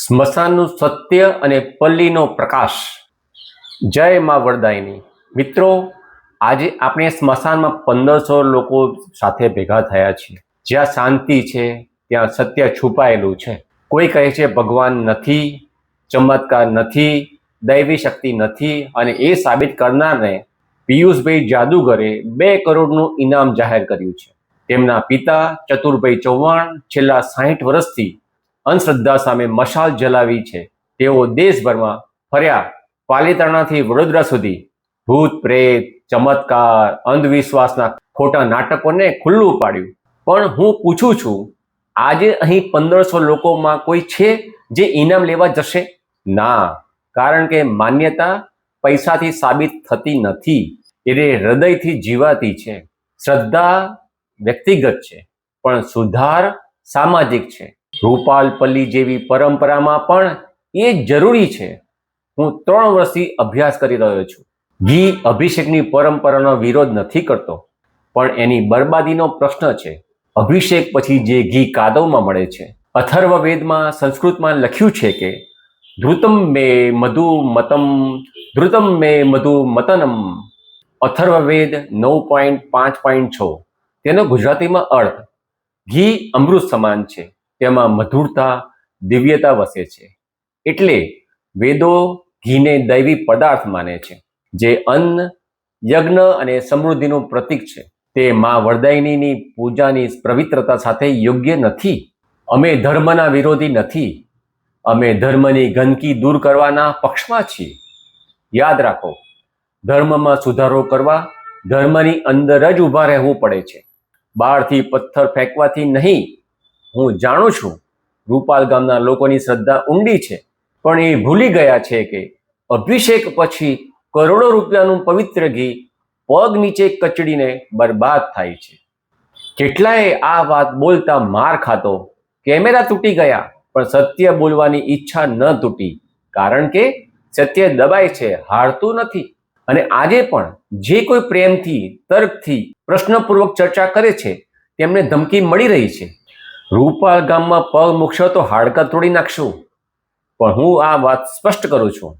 સ્મશાનનું સત્ય અને પલ્લીનો પ્રકાશ. જય માં વરદાયની. મિત્રો, આજે આપણે સ્મશાનમાં પંદરસો લોકો સાથે ભેગા થયા છીએ. જ્યાં શાંતિ છે, ત્યાં સત્ય છુપાયેલું છે. કોઈ કહે છે, ભગવાન નથી, ચમત્કાર નથી, દૈવી શક્તિ નથી, અને એ સાબિત કરનારને પિયુષભાઈ જાદુગરે બે કરોડનું ઇનામ જાહેર કર્યું છે. તેમના પિતા ચતુરભાઈ ચૌહાણ છેલ્લા સાહીઠ વર્ષથી અંધશ્રદ્ધા સામે મશાલ જલાવી છે. તેઓ દેશભરમાં ફર્યા. પાલિતાણાથી વડોદરા સુધી ભૂત, પ્રેત, ચમત્કાર, અંધવિશ્વાસના ખોટા નાટકોને ખુલ્લું પાડ્યું. પણ હું પૂછું છું, આજે અહીં પંદરસો લોકોમાં કોઈ છે જે ઇનામ લેવા જશે? ના, કારણ કે માન્યતા પૈસાથી સાબિત થતી નથી. એટલે હૃદયથી જીવાતી છે. શ્રદ્ધા વ્યક્તિગત છે, પણ સુધાર સામાજિક છે. રૂપાલ પલ્લી જેવી પરંપરામાં પણ એ જરૂરી છે. હું ત્રણ વર્ષથી અભ્યાસ કરી રહ્યો છું. ઘી અભિષેકની પરંપરાનો વિરોધ નથી કરતો. પણ એની બરબાદીનો પ્રશ્ન છે. અભિષેક પછી જે ઘી કાદવમાં મળે છે. અથર્વ વેદમાં સંસ્કૃતમાં લખ્યું છે કે ધ્રુતમ મે મધુ મતમ ધ્રુતમ મે મધુ મતનમ. અથર્વ વેદ નવ પોઈન્ટ પાંચ પોઈન્ટ છ. તેનો ગુજરાતીમાં અર્થ, ઘી અમૃત સમાન છે. તેમાં મધુરતા, દિવ્યતા વસે છે. એટલે વેદો ઘીને દૈવી પદાર્થ માને છે, જે અન્ન, યજ્ઞ અને સમૃદ્ધિનું પ્રતીક છે. તે મા વરદાયનીની પૂજાની પવિત્રતા સાથે યોગ્ય નથી. અમે ધર્મના વિરોધી નથી. અમે ધર્મની ગંદકી દૂર કરવાના પક્ષમાં છીએ. યાદ રાખો, ધર્મમાં સુધારો કરવા ધર્મની અંદર જ ઊભા રહેવું પડે છે. બહારથી પથ્થર ફેંકવાથી નહીં હું જાણું છું, રૂપાલ ગામના લોકોની શ્રદ્ધા ઊંડી છે, પણ એ ભૂલી ગયા છે કે અભિષેક પછી કરોડો રૂપિયાનું પવિત્ર ઘી પગ નીચે કચડીને બરબાદ થાય છે. કેટલાય આ વાત બોલતા માર ખાતો કેમેરા તૂટી ગયા, પણ સત્ય બોલવાની ઈચ્છા ન તૂટી, કારણ કે સત્ય દબાય છે, હારતું નથી. અને આજે પણ જે કોઈ પ્રેમથી, તર્કથી, પ્રશ્નપૂર્વક ચર્ચા કરે છે, તેમને ધમકી મળી રહી છે. રૂપાલ ગામમાં પગ મૂકશો તો હાડકા તોડી નાખશું. પણ હું આ વાત સ્પષ્ટ કરું છું.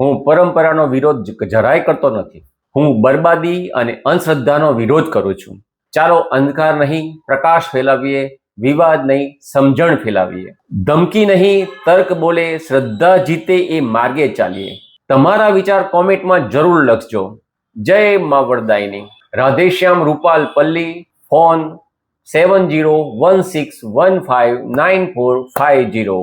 હું પરંપરાનો વિરોધ જરાય કરતો નથી. હું બરબાદી અને અંધશ્રદ્ધાનો વિરોધ કરું છું. ચાલો અંધકાર નહીં, પ્રકાશ ફેલાવીએ, વિવાદ નહીં, સમજણ ફેલાવીએ. ધમકી નહીં, તર્ક બોલે, શ્રદ્ધા જીતે એ માર્ગે ચાલીએ. તમારા વિચાર કોમેન્ટમાં જરૂર લખજો. જય મા વરદાયની. Radheshyam, Rupal Palli, phone seven zero one six one five nine four five zero